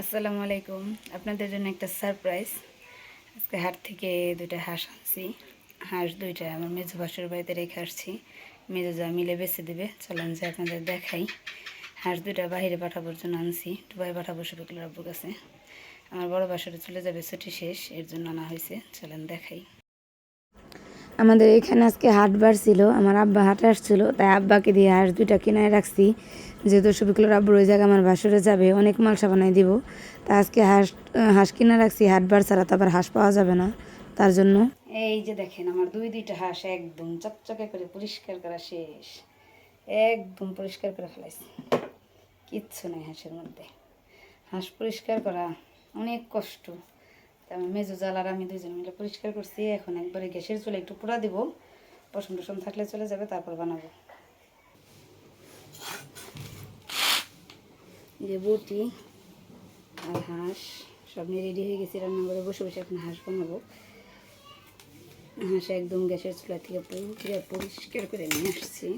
আসসালামু আলাইকুম। আপনাদের জন্য একটা সারপ্রাইজ। আজকে হাট থেকে দুইটা হাঁস আনছি। হাঁস দুইটা আমার মেজো ভাসুর বাড়িতে রেখে আসছি। মেজো যা মিলে বেছে দেবে। চলেন যে আপনাদের দেখাই। হাঁস দুইটা বাইরে পাঠাবোর জন্য আনছি। দুবাই পাঠাবো শফিকুল আব্বুর কাছে। আমার বড় বাসুরে চলে যাবে ছুটি শেষ, এর জন্য আনা হয়েছে। চলেন দেখাই। আমাদের এখানে আজকে হাটবার ছিল, আমার আব্বা হাটে আসছিল, তাই আব্বাকে দিয়ে হাঁস দুইটা কিনায় রাখছি। যেহেতু শফিকুলের আব্বুর ওই জায়গায় আমার ভাসুরে যাবে, অনেক মালসা বানাই দিব। তা আজকে হাঁস হাঁস কিনা রাখছি, হাটবার ছাড়া তো আবার হাঁস পাওয়া যাবে না, তার জন্য। এই যে দেখেন, আমার দুই দুইটা হাঁস একদম চকচকে করে পরিষ্কার করা শেষ। একদম পরিষ্কার করে ফেলাইছি। কিচ্ছু নেই হাঁসের মধ্যে। হাঁস পরিষ্কার করা অনেক কষ্ট। মেজো জাল আর আমি দুজন মিলে পরিষ্কার করছি। এখন একবারে গ্যাসের চুলে একটু পোড়া দিব। পশম টসম থাকলে চলে যাবে, তারপর বানাবো। যে বটি আর হাঁস, সব নিয়ে রেডি হয়ে গেছি। রান্না করে বসে বসে এখন হাঁস বানাবো। হাঁস একদম গ্যাসের চুলা থেকে পুরো পরিষ্কার করে নিয়ে আসছি।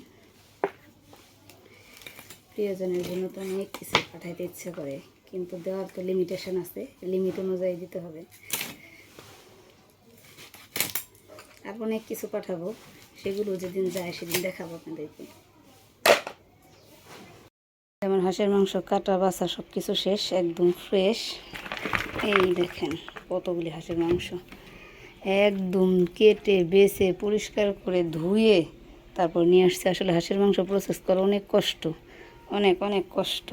প্রিয়জনের জন্য তো অনেক কিছু পাঠাইতে ইচ্ছে করে। কিন্তু দেওয়ার তো লিমিটেশন আছে লিমিট অনুযায়ী দিতে হবে। আর অনেক কিছু পাঠাবো, সেগুলো যেদিন যায় সেদিন দেখাবো আপনাদেরকে। যেমন হাঁসের মাংস, কাটা, বাছা সব কিছু শেষ, একদম ফ্রেশ এই দেখেন কতগুলি হাঁসের মাংস। একদম কেটে, বেছে, পরিষ্কার করে ধুয়ে তারপর নিয়ে আসছে। আসলে হাঁসের মাংস প্রসেস করা অনেক কষ্ট, অনেক অনেক কষ্ট।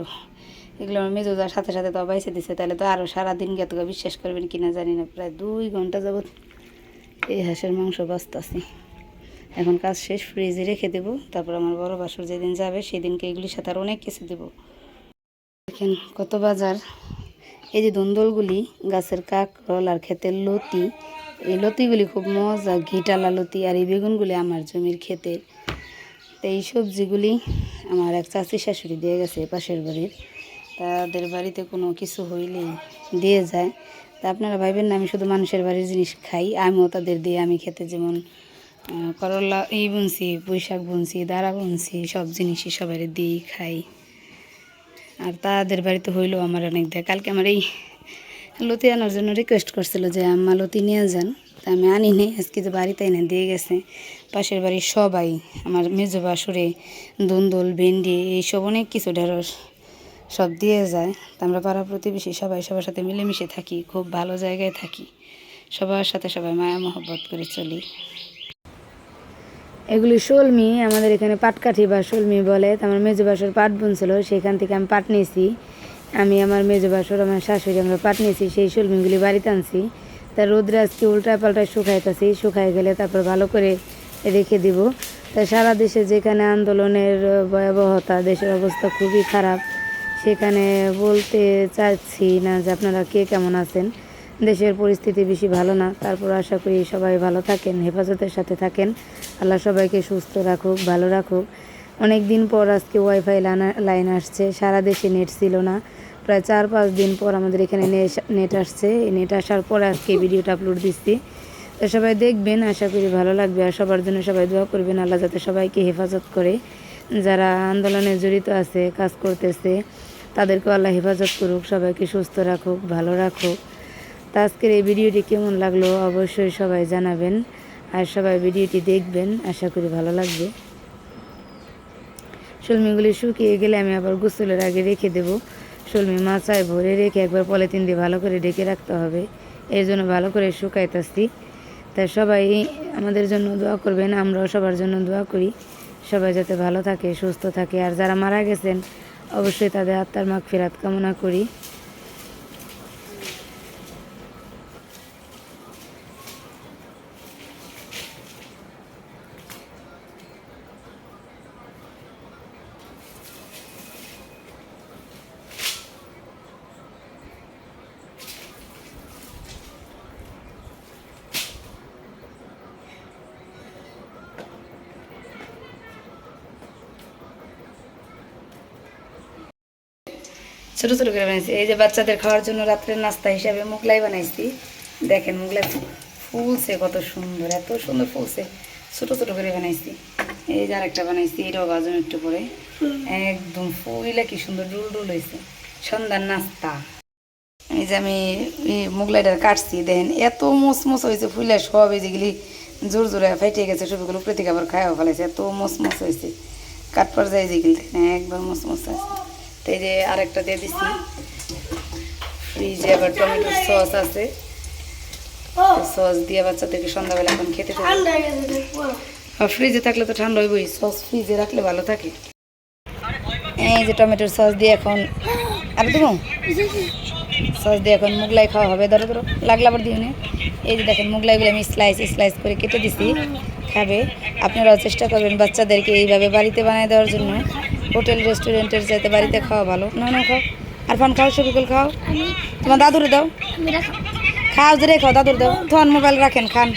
এগুলো আমার মেজোদার সাথে সাথে তো বাইসে দিছে, তাহলে তো আরও সারাদিন গেত বিশ্বাস করবেন কিনা জানি না, প্রায় দুই ঘণ্টা যাবৎ এই হাঁসের মাংস বাঁচতাছি। এখন কাজ শেষ ফ্রিজে রেখে দেবো, তারপর আমার বড় বাসুর যেদিন যাবে সেদিনকে এগুলির সাথে আর অনেক কিছু দেবো। দেখেন কত বাজার। এই যে দন্দলগুলি, গাছের কাকরল আর ক্ষেতের লতি, এই লতিগুলি খুব মজা, ঘিটালা লতি আর এই বেগুনগুলি আমার জমির ক্ষেতের। তো এই সবজিগুলি আমার এক চাচি শাশুড়ি দিয়ে গেছে, পাশের বাড়ির। তাদের বাড়িতে কোনো কিছু হইলেই দিয়ে যায়। তা আপনারা ভাইবেন না, আমি শুধু মানুষের বাড়ির জিনিস খাই, আমিও তাদের দিয়ে আমি খেতে যেমন করলা এই বুনছি পুঁই শাক বুনছি দাঁড়া বুনছি, সব জিনিসই সবাই দিয়েই খাই। আর তাদের বাড়িতে হইলেও আমার অনেক দেয়। কালকে আমার এই লতি আনার জন্য রিকোয়েস্ট করছিল যে, আম্মা, লতি নিয়ে যান। তা আমি আনি নি আজকে তো বাড়িতে এনে দিয়ে গেছে। পাশের বাড়ির সবাই, আমার মেজো বাসুরে দুন্দুল, ভেন্ডি, এইসব অনেক কিছু ঢেঁড়স সব দিয়ে যায়। তা আমরা পাড়া প্রতিবেশী সবাই সবার সাথে মিলেমিশে থাকি, খুব ভালো জায়গায় থাকি। সবার সাথে সবাই মায়া মহব্বত করে চলি। এগুলি শোলমি, আমাদের এখানে পাটকাঠি বা শোলমি বলে। তো আমার মেজো বাসর পাট বুনছিল, সেখান থেকে আমি পাট নিয়েছি। আমি আমার মেজো বাসর, আমার শাশুড়ি আমরা পাট নিয়েছি, সেই শোলমিগুলি বাড়িতে আনছি। তা রোদ্রে আজকে উল্টায় পাল্টায় শুকাইতেছি শুকাই গেলে তারপর ভালো করে রেখে দিব। তা সারা দেশে যেখানে আন্দোলনের ভয়াবহতা, দেশের অবস্থা খুবই খারাপ। সেখানে বলতে চাচ্ছি না যে আপনারা কে কেমন আছেন। দেশের পরিস্থিতি বেশি ভালো না, তারপর আশা করি সবাই ভালো থাকেন, হেফাজতের সাথে থাকেন। আল্লাহ সবাইকে সুস্থ রাখুক, ভালো রাখুক। অনেক দিন পর আজকে ওয়াইফাই লাইন আসছে, সারা দেশে নেট ছিল না। প্রায় চার পাঁচ দিন পর আমাদের এখানে নেট আসছে। এই নেট আসার পর আজকে ভিডিওটা আপলোড দিচ্ছি। তো সবাই দেখবেন, আশা করি ভালো লাগবে। আর সবার জন্য সবাই দোয়া করবেন, আল্লাহ যাতে সবাইকে হেফাজত করে। যারা আন্দোলনে জড়িত আছে, কাজ করতেছে, তাদেরকেও আল্লাহ হেফাজত করুক, সবাইকে সুস্থ রাখুক, ভালো রাখুক। তা আজকের এই ভিডিওটি কেমন লাগল অবশ্যই সবাই জানাবেন, আর সবাই ভিডিওটি দেখবেন, আশা করি ভালো লাগবে। শলমিগুলি শুকিয়ে গেলে আমি আবার গোসলের আগে রেখে দেবো। শলমি মাচায় ভরে রেখে একবার পলিথিন দিয়ে ভালো করে ডেকে রাখতে হবে। এর জন্য ভালো করে শুকাইতেছি। তাই সবাই আমাদের জন্য দোয়া করবেন, আমরাও সবার জন্য দোয়া করি। সবাই যাতে ভালো থাকে, সুস্থ থাকে। আর যারা মারা গেছেন, অবশ্যই তাদের আত্মার মাগ ফেরাত কামনা করি। ছোট ছোট করে বানাইছি। এই যে বাচ্চাদের খাওয়ার জন্য রাত্রের নাস্তা হিসাবে মোগলাই বানাইছি। দেখেন মোগলাই ফুলছে কত সুন্দর, এত সুন্দর ফুলছে। ছোট ছোট করে বানাইছি। এই যে আরেকটা বানাইছি, এটাও বাজন একটু পরে। একদম ফুইলা কি সুন্দর ডুল ডুল হয়েছে সন্ধ্যার নাস্তা। এই যে আমি, এই মুগলাইটার কাটছি, দেখেন এত মোসমোস হয়েছে ফুলে সব এই যেগুলি জোর জোরে ফাইটে গেছে, সবগুলো আবার খাওয়া ফেলেছে এত মোসমোস হয়েছে কাটপার যায় যেগুলি একবার মোসমোস আছে তো এই যে আরেকটা দিয়ে দিচ্ছি ফ্রিজে আবার টমেটোর সস আছে। সস দিয়ে বাচ্চাদেরকে সন্ধ্যাবেলা এখন খেতে ফ্রিজে থাকলে তো ঠান্ডা হইবই সস ফ্রিজে রাখলে ভালো থাকে। এই যে টমেটোর সস দিয়ে এখন আর দেবো সস দিয়ে এখন মুগলাই খাওয়া হবে ধরো ধরো। লাগলে আবার নে। এই যে দেখেন মুগলাইগুলো আমি স্লাইস স্লাইস করে কেটে দিছি। খাবে। আপনারাও চেষ্টা করবেন বাচ্চাদেরকে এইভাবে বাড়িতে বানিয়ে দেওয়ার জন্য। হোটেল রেস্টুরেন্টের যাইতে বাড়িতে খাওয়া ভালো। না না খাও। আর ফান খাও সবিকল খাও। তোমার দাদুরে দাও। খাও খাও যে রেখাও দাদুর দাও। তখন মোবাইল রাখেন খান।